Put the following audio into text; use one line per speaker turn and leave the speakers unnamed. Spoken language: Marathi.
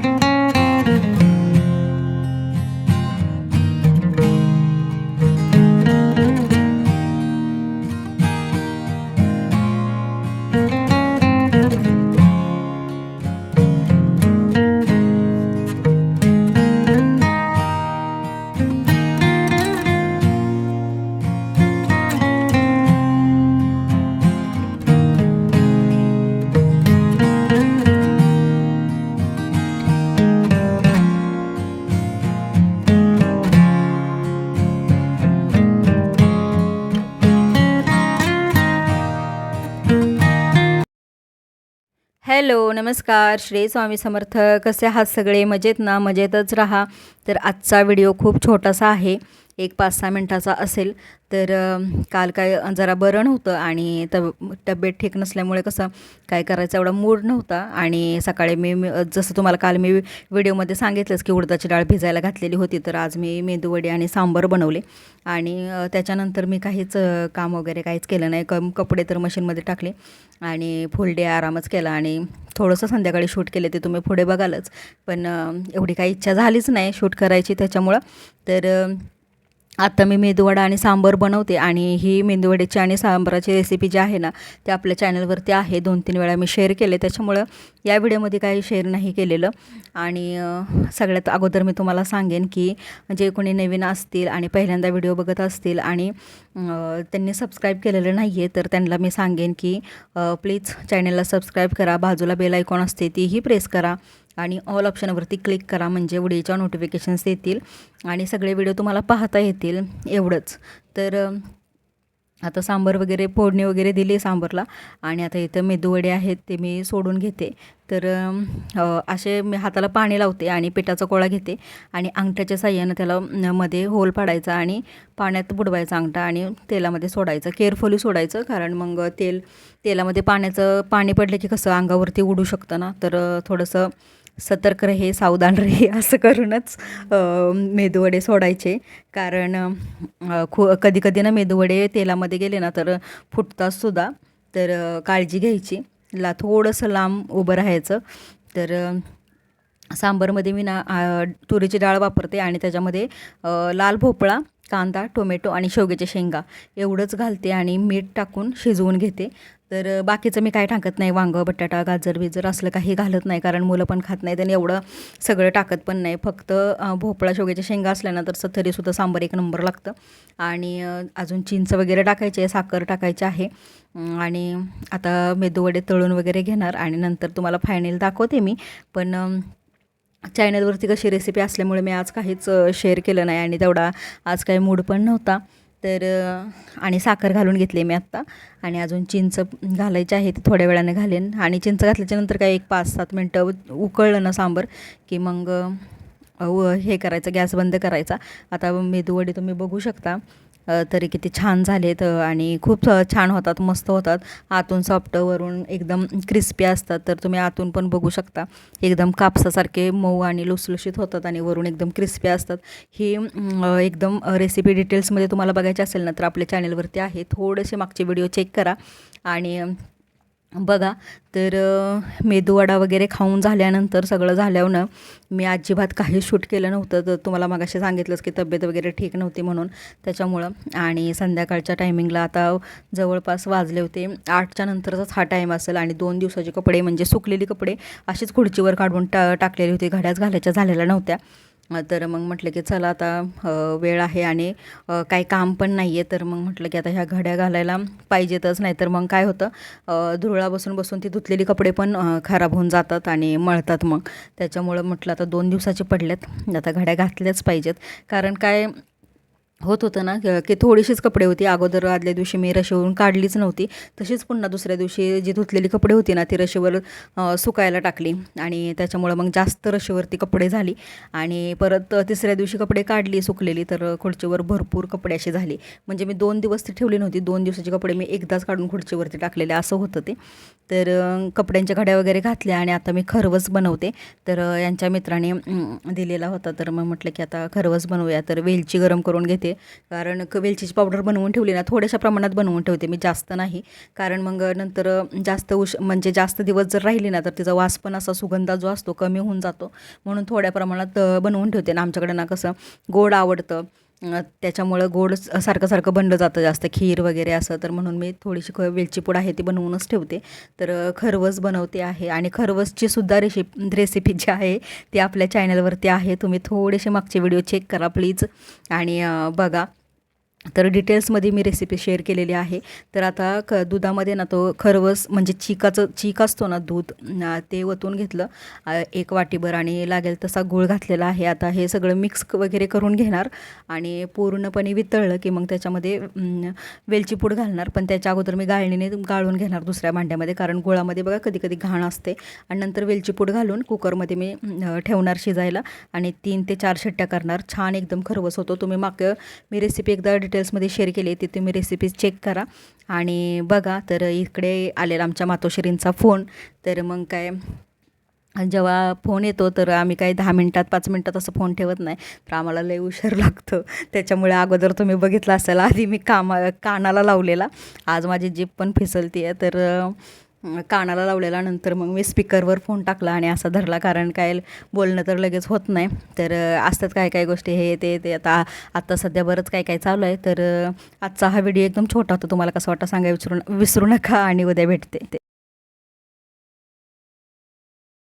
Thank you. हॅलो नमस्कार. श्री स्वामी समर्थ. कसे आहात सगळे? मजेत ना? मजेतच राहा. तर आजचा व्हिडिओ खूप छोटासा आहे. एक पाच सहा मिनटाचा असेल तर काल काय जरा बरं नव्हतं आणि तब तब्येत ठीक नसल्यामुळे कसं काय करायचं एवढा मूड नव्हता. आणि सकाळी मी जसं तुम्हाला काल मी व्हिडिओमध्ये सांगितलंच की उडदाची डाळ भिजायला घातलेली होती तर आज मी मेदूवडी आणि सांबर बनवले. आणि त्याच्यानंतर मी काहीच काम वगैरे काहीच केलं नाही. कम कपडे तर मशीनमध्ये टाकले आणि फुल डे आरामच केला. आणि थोडंसं संध्याकाळी शूट केले ते तुम्ही पुढे बघालच. पण एवढी काही इच्छा झालीच नाही शूट करायची त्याच्यामुळं. तर आता मी मेदूवडा आणि सांबर बनवते आणि ही मेदूवड्याची आणि सांबाराची रेसिपी जी आहे ना ते आपल्या चॅनलवरती आहे. दोन तीन वेळा मी शेअर केले. त्याच्यामुळं या व्हिडिओमध्ये काही शेअर नाही केलेलं. आणि सगळ्यात अगोदर मी तुम्हाला सांगेन की जे कोणी नवीन असतील आणि पहिल्यांदा व्हिडिओ बघत असतील आणि त्यांनी सबस्क्राईब केलेलं नाही आहे तर त्यांना मी सांगेन की प्लीज चॅनलला सबस्क्राईब करा. बाजूला बेल आयकॉन असते तीही प्रेस करा. आणि ऑल ऑप्शनवरती क्लिक करा. म्हणजे व्हिडिओच्या नोटिफिकेशन्स येतील. आणि सगळे व्हिडिओ तुम्हाला पाहता येतील. एवढंच. तर आता सांबर वगैरे फोडणी वगैरे दिली सांबरला. आणि आता इथं मेदूवडे आहेत ते मी सोडून घेते. तर असे मी हाताला पाणी लावते आणि पिठाचा कोळा घेते. आणि अंगठ्याच्या साह्यानं त्याला मध्ये होल पाडायचा आणि पाण्यात बुडवायचा अंगठा आणि तेलामध्ये सोडायचं. केअरफुली सोडायचं कारण मग तेल तेलामध्ये पाण्याचं पाणी पडलं की कसं अंगावरती उडू शकतं ना. तर थोडंसं सतर्क रहे सावधान रहे असं करूनच मेदूवडे सोडायचे. कारण खू कधी कधी ना मेदूवडे तेलामध्ये गेले ना तर फुटतात सुद्धा. तर काळजी घ्यायची. ला थोडंसं लांब उभं राहायचं. तर सांबरमध्ये मी ना तुरीची डाळ वापरते आणि त्याच्यामध्ये लाल भोपळा कांदा टोमॅटो आणि शेवग्याच्या शेंगा एवढंच घालते आणि मीठ टाकून शिजवून घेते. तर बाकीचं मी काय टाकत नाही. वांगं बटाटा गाजर बिजर असलं काही घालत नाही कारण मुलं पण खात नाहीत आणि एवढं सगळं टाकत पण नाही. फक्त भोपळा शेवग्याच्या शेंगा असल्या ना तर तरीसुद्धा सांबार एक नंबर लागतं. आणि अजून चिंच वगैरे टाकायचे साखर टाकायची आहे. आणि आता मेदूवडे तळून वगैरे घेणार आणि नंतर तुम्हाला फायनल दाखवते मी. पण चायनलवरती चॅनलवरती कशी रेसिपी असल्यामुळे मी आज काहीच शेअर केलं नाही आणि तेवढा आज काही मूड पण नव्हता. तर आणि साखर घालून घेतली मी आत्ता. आणि अजून चिंच घालायची आहे ती थोड्या वेळाने घालेन. आणि चिंच घातल्याच्या नंतर काय एक पाच सात मिनटं उकळलं ना सांबर की मग व हे करायचं गॅस बंद करायचा. आता मेदूवडे तुम्ही बघू शकता. तरी किती छान झालेत आणि खूप छान होतात मस्त होतात. आतून सॉफ्ट वरून एकदम क्रिस्पी असतात तर तुम्ही आतून पण बघू शकता. एकदम कापसासारखे मऊ आणि लुसलुशीत होतात आणि वरून एकदम क्रिस्पी असतात. ही एकदम रेसिपी डिटेल्समध्ये तुम्हाला बघायची असेल ना तर आपल्या चॅनलवरती आहे. थोडेसे मागचे व्हिडिओ चेक करा. आणि बघा तर मेदूवडा वगैरे खाऊन झाल्यानंतर सगळं झाल्यानं मी अजिबात काही शूट केलं नव्हतं. तर तुम्हाला मागाशी सांगितलंच की तब्येत वगैरे ठीक नव्हती म्हणून. त्याच्यामुळं आणि संध्याकाळच्या टायमिंगला आता जवळपास वाजले होते. आठच्या नंतरचाच हा टाईम असेल आणि दोन दिवसाचे कपडे म्हणजे सुकलेले कपडे अशीच खुर्चीवर काढून टा टाकलेले होते. घड्याच घालायच्या झालेल्या नव्हत्या. तर मग म्हटलं की चला आता वेळ आहे आणि काही काम पण नाही आहे तर मग म्हटलं की आता ह्या घड्या घालायला पाहिजेतच नाही तर मग काय होतं धुळा बसून बसून ती धुतलेली कपडे पण खराब होऊन जातात आणि मळतात मग. त्याच्यामुळं म्हटलं आता दोन दिवसाचे पडलेत आता घड्या घातल्याच पाहिजेत. कारण काय होत होतं ना की थोडीशीच कपडे होती. अगोदर आदल्या दिवशी मी रशीवरून काढलीच नव्हती. तशीच पुन्हा दुसऱ्या दिवशी जी धुतलेली कपडे होती ना ती रशीवर सुकायला टाकली. आणि त्याच्यामुळं मग जास्त रशीवरती कपडे झाली. आणि परत तिसऱ्या दिवशी कपडे काढली सुकलेली. तर खुर्चीवर भरपूर कपडे अशी झाली. म्हणजे मी दोन दिवस ती ठेवली नव्हती. दोन दिवसाचे कपडे मी एकदाच काढून खुर्चीवरती टाकलेले. असं होतं ते. तर कपड्यांच्या घड्या वगैरे घातल्या आणि आता मी खरवस बनवते. तर यांच्या मित्राने दिलेला होता. तर मग म्हटलं की आता खरवस बनवूया. तर वेलची गरम करून घेते. कारण क वेलचीची पावडर बनवून ठेवली ना थोड्याशा प्रमाणात बनवून ठेवते मी जास्त नाही. कारण मग नंतर जास्त उश म्हणजे जास्त दिवस जर राहिली ना तर तिचा वास पण असा सुगंधा जो असतो कमी होऊन जातो. म्हणून थोड्या प्रमाणात बनवून ठेवते. ना आमच्याकडे ना कसं गोड आवडतं. त्याच्यामुळं गोड स- सारखं सारखं बनलं जातं जास्त. खीर वगैरे असं तर म्हणून मी थोडीशी ख वेलची पूड आहे ती बनवूनच ठेवते. तर खरवस बनवते आहे आणि खरवसची सुद्धा रेसिपी रेसिपी जी आहे ती आपल्या चॅनलवरती आहे. तुम्ही थोडेसे मागचे व्हिडिओ चेक करा प्लीज आणि बघा. तर डिटेल्समध्ये मी रेसिपी शेअर केलेली आहे. तर आता क दुधामध्ये ना तो खरवस म्हणजे चिकाचं चीक असतो ना दूध ते ओतून घेतलं. एक वाटीभर आणि लागेल तसा गूळ घातलेला आहे. आता हे सगळं मिक्स वगैरे करून घेणार आणि पूर्णपणे वितळलं की मग त्याच्यामध्ये वेलची पूड घालणार. पण त्याच्या अगोदर मी गाळणीने गाळून घेणार दुसऱ्या भांड्यामध्ये. कारण गुळामध्ये बघा कधी कधी घाण असते. आणि नंतर वेलची पूड घालून कुकरमध्ये मी ठेवणार शिजायला. आणि तीन ते चार शिट्ट्या करणार. छान एकदम खरवस होतो. तुम्ही माग मी रेसिपी एकदा डिटेल्समध्ये शेअर केले ती तुम्ही रेसिपीज चेक करा. आणि बघा तर इकडे आलेला आमच्या मातोश्रींचा फोन तर मग काय जेव्हा फोन येतो तर आम्ही काही दहा मिनटात पाच मिनटात असं फोन ठेवत नाही. तर आम्हाला लय उशीर लागतो. त्याच्यामुळे अगोदर तुम्ही बघितलं असेल आधी मी कामा कानाला लावलेला. आज माझी जीप पण फिसलती आहे तर कानाला लावलेला नंतर मग मी स्पीकरवर फोन टाकला आणि असा धरला. कारण काय बोलणं तर लगेच होत नाही. तर असतात काय काय गोष्टी हे ते ते. आता आत्ता सध्या बरंच काय काय चालू आहे. तर आजचा हा व्हिडिओ एकदम छोटा होता. तुम्हाला कसं वाटतं सांगा विचारून विसरू नका आणि उद्या भेटते.